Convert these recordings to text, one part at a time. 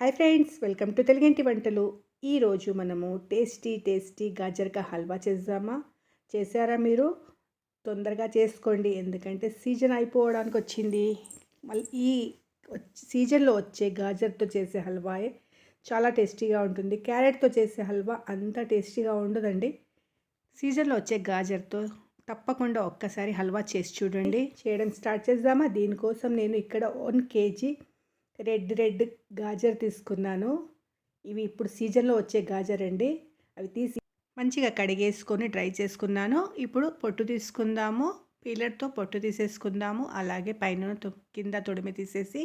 Hi friends welcome to తెలుగింటి వంటలు. ఈరోజు మనము టేస్టీ టేస్టీ గాజర్కా హల్వా చేద్దామా? చేశారా మీరు? తొందరగా చేసుకోండి ఎందుకంటే సీజన్ అయిపోవడానికి వచ్చింది. మళ్ళీ ఈ సీజన్లో వచ్చే గాజర్తో చేసే హల్వాయే చాలా టేస్టీగా ఉంటుంది. క్యారెట్తో చేసే హల్వా అంత టేస్టీగా ఉండదండి. సీజన్లో వచ్చే గాజర్తో తప్పకుండా ఒక్కసారి హల్వా చేసి చూడండి. చేయడం స్టార్ట్ చేద్దామా? దీనికోసం నేను ఇక్కడ వన్ కేజీ రెడ్ రెడ్ గాజర్ తీసుకున్నాను. ఇవి ఇప్పుడు సీజన్లో వచ్చే గాజర్ అండి. అవి తీసి మంచిగా కడిగేసుకొని డ్రై చేసుకున్నాను. ఇప్పుడు పొట్టు తీసుకుందాము. పీలర్తో పొట్టు తీసేసుకుందాము. అలాగే పైన కింద తొడిమి తీసేసి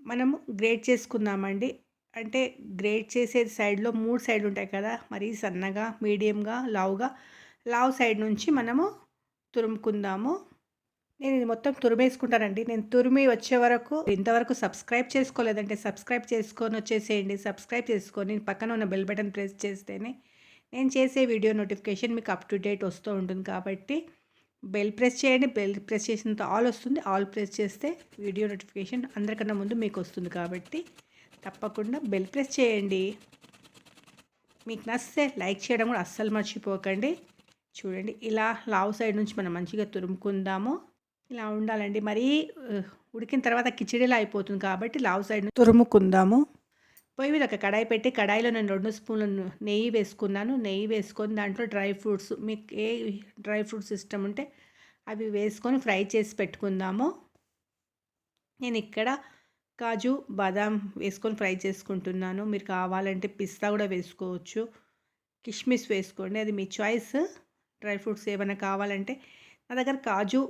మనము గ్రేట్ చేసుకుందామండి. అంటే గ్రేట్ చేసే సైడ్లో మూడు సైడ్ ఉంటాయి కదా మరీ సన్నగా మీడియంగా లావుగా లావు సైడ్ నుంచి మనము తురుముకుందాము. నేను ఇది మొత్తం తురిమేసుకుంటానండి. నేను తురిమి వచ్చే వరకు ఇంతవరకు సబ్స్క్రైబ్ చేసుకోలేదంటే సబ్స్క్రైబ్ చేసుకొని వచ్చేసేయండి. సబ్స్క్రైబ్ చేసుకొని పక్కన ఉన్న బెల్ బటన్ ప్రెస్ చేస్తేనే నేను చేసే వీడియో నోటిఫికేషన్ మీకు అప్ టు డేట్ వస్తూ ఉంటుంది కాబట్టి బెల్ ప్రెస్ చేయండి. బెల్ ప్రెస్ చేసినంత ఆల్ వస్తుంది. ఆల్ ప్రెస్ చేస్తే వీడియో నోటిఫికేషన్ అందరికన్నా ముందు మీకు వస్తుంది కాబట్టి తప్పకుండా బెల్ ప్రెస్ చేయండి. మీకు నచ్చితే లైక్ చేయడం కూడా అస్సలు మర్చిపోకండి. చూడండి ఇలా లావు సైడ్ నుంచి మనం మంచిగా తురుముకుందాము. ఇలా ఉండాలండి. మరీ ఉడికిన తర్వాత కిచిడిలా అయిపోతుంది కాబట్టి లావు సైడ్ తురుముకుందాము. పొయ్యి మీద ఒక కడాయి పెట్టి కడాయిలో నేను రెండు స్పూన్ల నెయ్యి వేసుకున్నాను. నెయ్యి వేసుకొని దాంట్లో డ్రై ఫ్రూట్స్ మీకు ఏ డ్రై ఫ్రూట్స్ ఇష్టం ఉంటే అవి వేసుకొని ఫ్రై చేసి పెట్టుకుందాము. నేను ఇక్కడ కాజు బాదాం వేసుకొని ఫ్రై చేసుకుంటున్నాను. మీరు కావాలంటే పిస్తా కూడా వేసుకోవచ్చు. కిష్మిస్ వేసుకోండి. అది మీ చాయిస్. డ్రై ఫ్రూట్స్ ఏమైనా కావాలంటే నా దగ్గర కాజు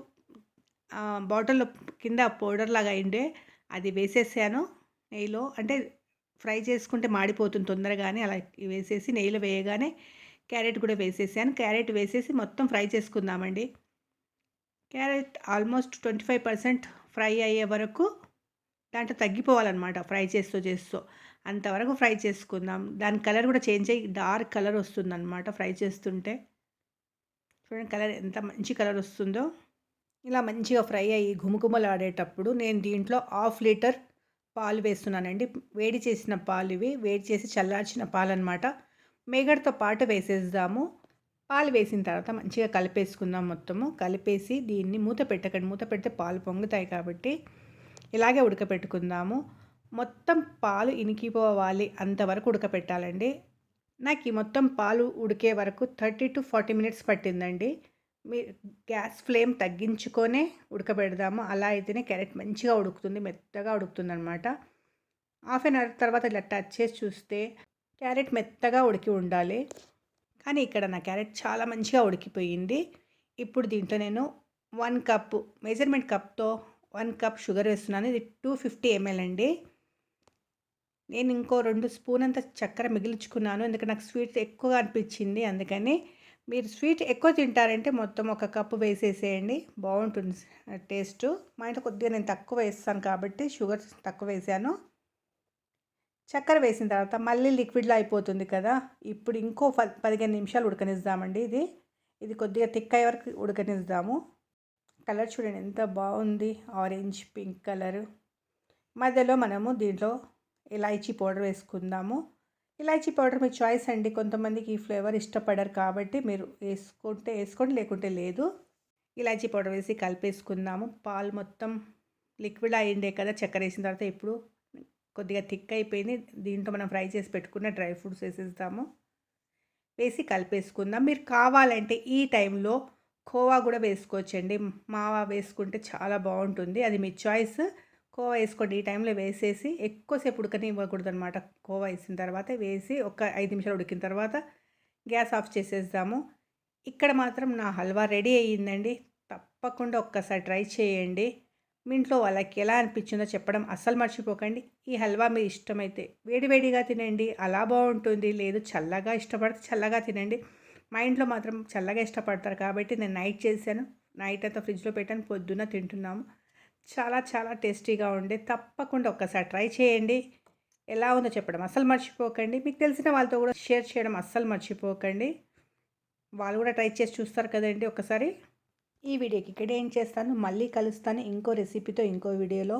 బాటిల్లో కింద పౌడర్ లాగా అయిండే అది వేసేసాను నెయ్యిలో. అంటే ఫ్రై చేసుకుంటే మాడిపోతుంది తొందరగానే అలా వేసేసి నెయ్యిలో వేయగానే క్యారెట్ కూడా వేసేసాను. క్యారెట్ వేసేసి మొత్తం ఫ్రై చేసుకుందామండి. Carrot almost twenty five percent fry అయ్యే వరకు దాంట్లో తగ్గిపోవాలన్నమాట ఫ్రై చేస్తూ చేస్తూ. అంతవరకు ఫ్రై చేసుకుందాం. దాని కలర్ కూడా చేంజ్ అయ్యి డార్క్ కలర్ వస్తుందన్నమాట ఫ్రై చేస్తుంటే. చూడండి కలర్ ఎంత మంచి కలర్ వస్తుందో. ఇలా మంచిగా ఫ్రై అయ్యి ఘుమఘుమలాడేటప్పుడు నేను దీంట్లో హాఫ్ లీటర్ పాలు వేస్తున్నానండి. వేడి చేసిన పాలు ఇవి. వేడి చేసి చల్లార్చిన పాలు అనమాట మేగడతో పాటు వేసేద్దాము. పాలు వేసిన తర్వాత మంచిగా కలిపేసుకుందాం మొత్తము. కలిపేసి దీన్ని మూత పెట్టకండి. మూత పెడితే పాలు పొంగుతాయి కాబట్టి ఇలాగే ఉడకపెట్టుకుందాము. మొత్తం పాలు ఇనికిపోవాలి అంతవరకు ఉడకపెట్టాలండి. నాకు ఈ మొత్తం పాలు ఉడికే వరకు థర్టీ టు ఫార్టీ మినిట్స్ పట్టిందండి. మీ గ్యాస్ ఫ్లేమ్ తగ్గించుకొనే ఉడకబెడదాము. అలా అయితేనే క్యారెట్ మంచిగా ఉడుకుతుంది మెత్తగా ఉడుకుతుంది అనమాట హాఫ్ అన్ అవర్ తర్వాత ఇలా టచ్ చేసి చూస్తే క్యారెట్ మెత్తగా ఉడికి ఉండాలి. కానీ ఇక్కడ నా క్యారెట్ చాలా మంచిగా ఉడికిపోయింది. ఇప్పుడు దీంట్లో నేను వన్ కప్ మెజర్మెంట్ కప్తో వన్ కప్ షుగర్ వేస్తున్నాను. ఇది టూ ఫిఫ్టీ ఎంఎల్ అండి. నేను ఇంకో రెండు స్పూన్ అంత చక్కెర మిగిల్చుకున్నాను. ఎందుకంటే నాకు స్వీట్ ఎక్కువగా అనిపించింది. అందుకని మీరు స్వీట్ ఎక్కువ తింటారంటే మొత్తం ఒక కప్పు వేసేసేయండి. బాగుంటుంది టేస్ట్. మా ఇంట్లో కొద్దిగా నేను తక్కువ వేస్తాను కాబట్టి షుగర్ తక్కువ వేసాను. చక్కెర వేసిన తర్వాత మళ్ళీ లిక్విడ్లో అయిపోతుంది కదా. ఇప్పుడు ఇంకో ప పదిహేను నిమిషాలు ఉడకనిద్దామండి ఇది. ఇది కొద్దిగా థిక్ అయ్యే వరకు ఉడకనిద్దాము కలర్ చూడండి ఎంత బాగుంది. Orange pink colour. మధ్యలో మనము దీంట్లో ఇలాచీ పౌడర్ వేసుకుందాము. ఇలాచీ పౌడర్ మీ చాయిస్ అండి. కొంతమందికి ఈ ఫ్లేవర్ ఇష్టపడరు కాబట్టి మీరు వేసుకుంటే వేసుకోండి. లేకుంటే లేదు. ఇలాచీ పౌడర్ వేసి కలిపేసుకుందాము. పాలు మొత్తం లిక్విడ్ అయ్యిండే కదా చక్కెర వేసిన తర్వాత ఇప్పుడు కొద్దిగా థిక్ అయిపోయింది. దీంట్లో మనం ఫ్రై చేసి పెట్టుకున్న డ్రై ఫ్రూట్స్ వేసేస్తాము. వేసి కలిపేసుకుందాం. మీరు కావాలంటే ఈ టైంలో కోవా కూడా వేసుకోవచ్చండి. మావా వేసుకుంటే చాలా బాగుంటుంది. అది మీ చాయిస్. కోవా వేసుకోండి. ఈ టైంలో వేసేసి ఎక్కువసేపు ఉడకని ఇవ్వకూడదు అనమాట కోవా వేసిన తర్వాత వేసి ఒక ఐదు నిమిషాలు ఉడికిన తర్వాత గ్యాస్ ఆఫ్ చేసేద్దాము. ఇక్కడ మాత్రం నా హల్వా రెడీ అయ్యిందండి. తప్పకుండా ఒక్కసారి ట్రై చేయండి. మీ ఇంట్లో వాళ్ళకి ఎలా అనిపించిందో చెప్పడం అస్సలు మర్చిపోకండి. ఈ హల్వా మీ ఇష్టమైతే వేడివేడిగా తినండి. అలా బాగుంటుంది. లేదు చల్లగా ఇష్టపడితే చల్లగా తినండి. మా ఇంట్లో మాత్రం చల్లగా ఇష్టపడతారు కాబట్టి నేను నైట్ చేశాను. నైట్ అంతా ఫ్రిడ్జ్లో పెట్టాను. పొద్దున్న తింటున్నాము. చాలా చాలా టేస్టీగా ఉండే. తప్పకుండా ఒక్కసారి ట్రై చేయండి. ఎలా ఉందో చెప్పడం అస్సలు మర్చిపోకండి. మీకు తెలిసిన వాళ్ళతో కూడా షేర్ చేయడం అస్సలు మర్చిపోకండి. వాళ్ళు కూడా ట్రై చేసి చూస్తారు కదండి ఒకసారి. ఈ వీడియోకి ఇక్కడ ఏం చేస్తాను. మళ్ళీ కలుస్తాను ఇంకో రెసిపీతో ఇంకో వీడియోలో.